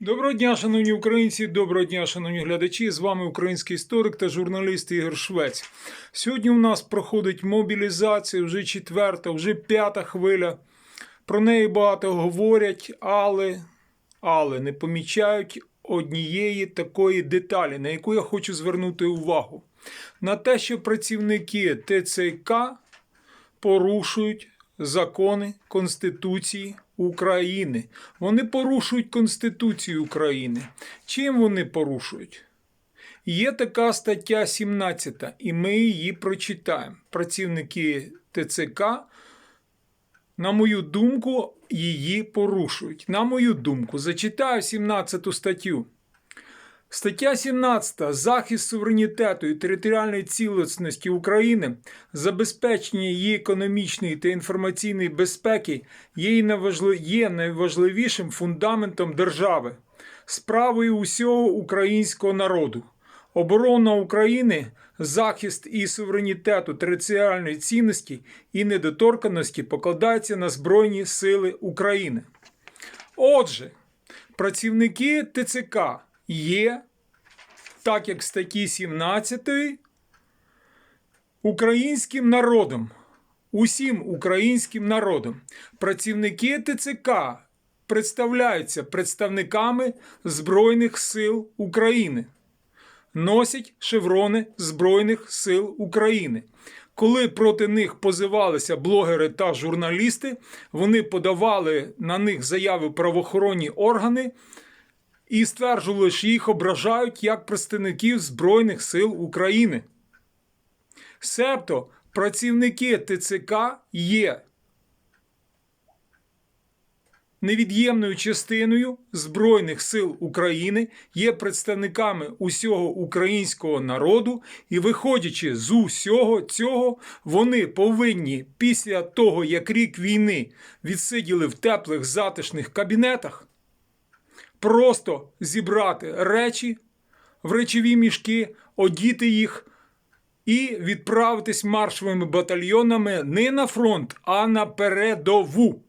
Доброго дня, шановні українці, доброго дня, шановні глядачі. З вами український історик та журналіст Ігор Швець. Сьогодні у нас проходить мобілізація, вже четверта, вже п'ята хвиля. Про неї багато говорять, але, але не помічають однієї такої деталі, на яку я хочу звернути увагу. На те, що працівники ТЦК порушують закони Конституції України. Вони порушують Конституцію України. Чим вони порушують? Є така стаття 17, і ми її прочитаємо. Працівники ТЦК, на мою думку, її порушують. На мою думку, зачитаю 17 статтю. Стаття 17. Захист суверенітету і територіальної цілісності України, забезпечення її економічної та інформаційної безпеки є, найважли- є найважливішим фундаментом держави, справою усього українського народу. Оборона України, захист і суверенітету територіальної цінності і недоторканості покладається на Збройні Сили України. Отже, працівники ТЦК є, так як статті 17, українським народом, усім українським народом. Працівники ТЦК представляються представниками Збройних сил України, носять шеврони Збройних сил України. Коли проти них позивалися блогери та журналісти, вони подавали на них заяви правоохоронні органи і стверджували, що їх ображають як представників Збройних сил України. Себто працівники ТЦК є невід'ємною частиною Збройних сил України, є представниками усього українського народу, і, виходячи з усього цього, вони повинні після того, як рік війни відсиділи в теплих затишних кабінетах, просто зібрати речі в речові мішки, одіти їх і відправитись маршовими батальйонами не на фронт, а на передову.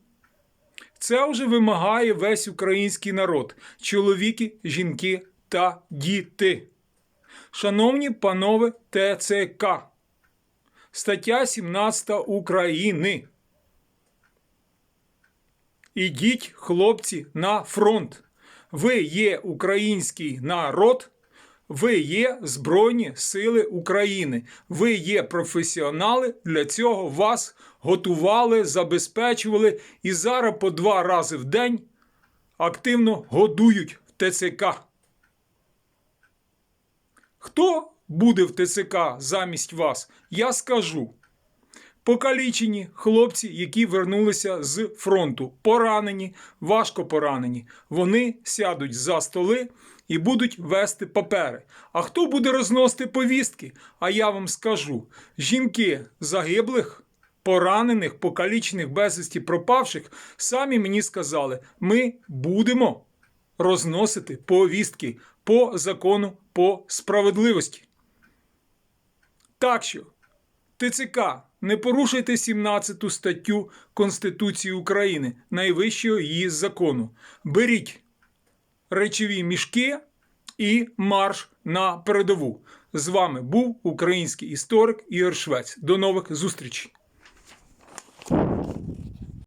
Це вже вимагає весь український народ: чоловіки, жінки та діти. Шановні панове ТЦК, стаття 17 України. Ідіть, хлопці, на фронт. Ви є український народ, ви є Збройні Сили України. Ви є професіонали. Для цього вас готували, забезпечували і зараз по два рази в день активно годують в ТЦК. Хто буде в ТЦК замість вас? Я скажу. Покалічені хлопці, які вернулися з фронту, поранені, важко поранені. Вони сядуть за столи і будуть вести папери. А хто буде розносити повістки? А я вам скажу: жінки загиблих, поранених, покалічених, безвісті пропавших, самі мені сказали: ми будемо розносити повістки по закону, по справедливості. Так що. ТЦК, не порушуйте 17 статтю Конституції України, найвищого її закону. Беріть речові мішки і марш на передову. З вами був український історик Ігор Швець. До нових зустрічей!